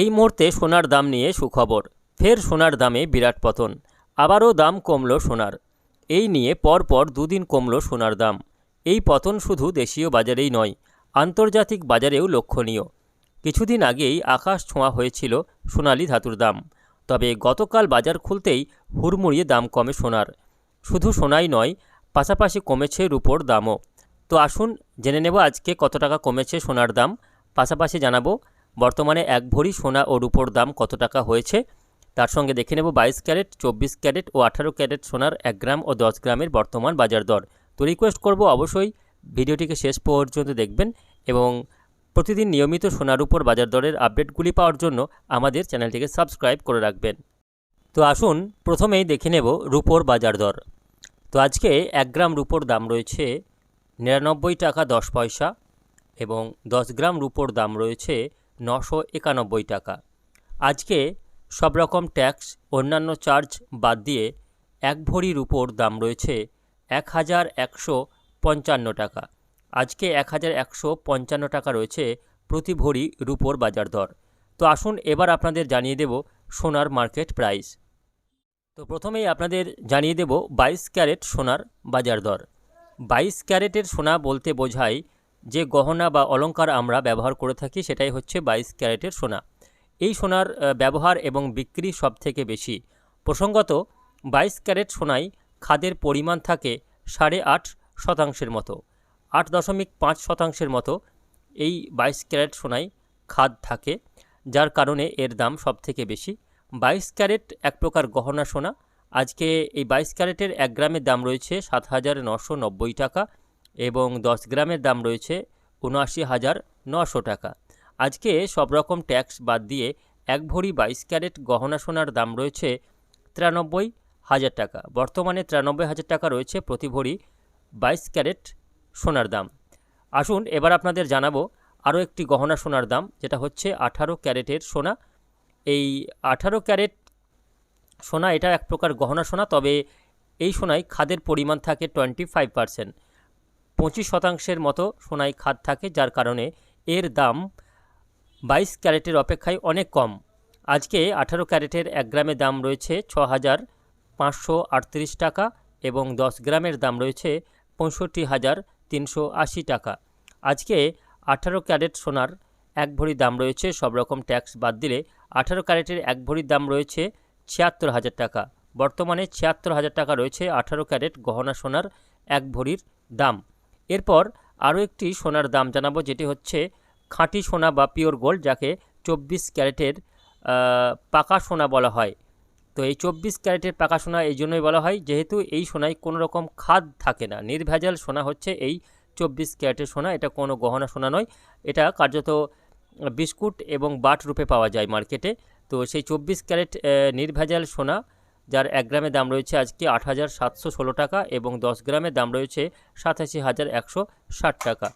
এই মুহূর্তে সোনার দাম নিয়ে সুখবর। ফের সোনার দামে বিরাট পতন। আবারও দাম কমল সোনার। এই নিয়ে পরপর দুদিন কমল সোনার দাম। এই পতন শুধু দেশীয় বাজারেই নয়, আন্তর্জাতিক বাজারেও লক্ষণীয়। কিছুদিন আগেই আকাশ ছোঁয়া হয়েছিল সোনালি ধাতুর দাম। তবে গতকাল বাজার খুলতেই হুড়মুড়িয়ে দাম কমে সোনার। শুধু সোনাই নয়, পাশাপাশি কমেছে রূপোর দামও। তো আসুন জেনে নেব আজকে কত টাকা কমেছে সোনার দাম। পাশাপাশি জানাব বর্তমানে এক ভরি সোনা ও রূপোর দাম কত টাকা হয়েছে? তার সঙ্গে দেখে নেব বাইশ ক্যারেট, চব্বিশ ক্যারেট ও আঠারো ক্যারেট সোনার এক গ্রাম ও দশ গ্রামের বর্তমান বাজার দর। তো রিকোয়েস্ট করব অবশ্যই ভিডিওটিকে শেষ পর্যন্ত দেখবেন এবং প্রতিদিন নিয়মিত সোনার উপর বাজার দরের আপডেটগুলি পাওয়ার জন্য আমাদের চ্যানেলটিকে সাবস্ক্রাইব করে রাখবেন। তো আসুন, প্রথমেই দেখে নেব রূপোর বাজার দর। তো আজকে এক গ্রাম রূপোর দাম রয়েছে নিরানব্বই টাকা দশ পয়সা এবং দশ গ্রাম রূপোর দাম রয়েছে নশো একানব্বই টাকা। আজকে সব রকম ট্যাক্স, অন্যান্য চার্জ বাদ দিয়ে এক ভরি রূপোর দাম রয়েছে এক হাজার একশো পঞ্চান্ন টাকা। আজকে এক হাজার একশো পঞ্চান্ন টাকা রয়েছে প্রতি ভরি রুপোর বাজার দর। তো আসুন এবার আপনাদের জানিয়ে দেব সোনার মার্কেট প্রাইস। তো প্রথমেই আপনাদের জানিয়ে দেব বাইশ ক্যারেট সোনার বাজার দর। বাইশ ক্যারেটের সোনা বলতে বোঝায় যে গহনা বা অলংকার আমরা ব্যবহার করে থাকি সেটাই হচ্ছে বাইশ ক্যারেটের সোনা। এই সোনার ব্যবহার এবং বিক্রি সব থেকে বেশি। প্রসঙ্গত, বাইশ ক্যারেট সোনায় খাদের পরিমাণ থাকে সাড়ে আট শতাংশের মতো, আট দশমিক পাঁচ শতাংশের মতো এই বাইশ ক্যারেট সোনায় খাদ থাকে, যার কারণে এর দাম সব থেকে বেশি। বাইশ ক্যারেট এক প্রকার গহনা সোনা। আজকে এই বাইশ ক্যারেটের এক গ্রামের দাম রয়েছে সাত হাজার নশো নব্বই টাকা। এবং দশ গ্রামের দাম রয়েছে উনআশি হাজার নশো টাকা। আজকে সব রকম ট্যাক্স বাদ দিয়ে এক ভরি বাইশ ক্যারেট গহনা সোনার দাম রয়েছে তিরানব্বই হাজার টাকা। বর্তমানে তিরানব্বই হাজার টাকা রয়েছে প্রতি ভরি বাইশ ক্যারেট সোনার দাম। আসুন এবার আপনাদের জানাব আরও একটি গহনা সোনার দাম, যেটা হচ্ছে আঠারো ক্যারেটের সোনা। এই আঠারো ক্যারেট সোনা, এটা এক প্রকার গহনা সোনা, তবে এই সোনায় খাদের পরিমাণ থাকে টোয়েন্টি ফাইভ পারসেন্ট। পঁচিশ শতাংশের মতো সোনায় খাদ থাকে, যার কারণে এর দাম বাইশ ক্যারেটের অপেক্ষায় অনেক কম। আজকে আঠারো ক্যারেটের এক গ্রামের দাম রয়েছে ছ হাজার পাঁচশো আটত্রিশ টাকা এবং দশ গ্রামের দাম রয়েছে পঁয়ষট্টি হাজার তিনশো আশি টাকা। আজকে আঠারো ক্যারেট সোনার এক ভরির দাম রয়েছে, সব রকম ট্যাক্স বাদ দিলে আঠারো ক্যারেটের এক ভরির দাম রয়েছে ছিয়াত্তর হাজার টাকা। বর্তমানে ছিয়াত্তর হাজার টাকা রয়েছে আঠারো ক্যারেট গহনা সোনার এক ভরির দাম। এরপর আরও একটি সোনার দাম জানাব, যেটি হচ্ছে খাঁটি সোনা বা পিওর গোল্ড, যাকে চব্বিশ ক্যারেটের পাকা সোনা বলা হয়। তো এই চব্বিশ ক্যারেটের পাকা সোনা এই জন্যই বলা হয়, যেহেতু এই সোনায় কোনো রকম খাদ থাকে না। নির্ভেজাল সোনা হচ্ছে এই চব্বিশ ক্যারেটের সোনা, এটা কোনো গহনা সোনা নয়। এটা কার্যত বিস্কুট এবং বাট রূপে পাওয়া যায় মার্কেটে। তো সেই চব্বিশ ক্যারেট নির্ভেজাল সোনা যার এক গ্রামের দাম রয়েছে আজকে আট হাজার সাতশো ষোলো টাকা এবং দশ গ্রামের দাম রয়েছে সাতাশি হাজার একশো ষাট টাকা।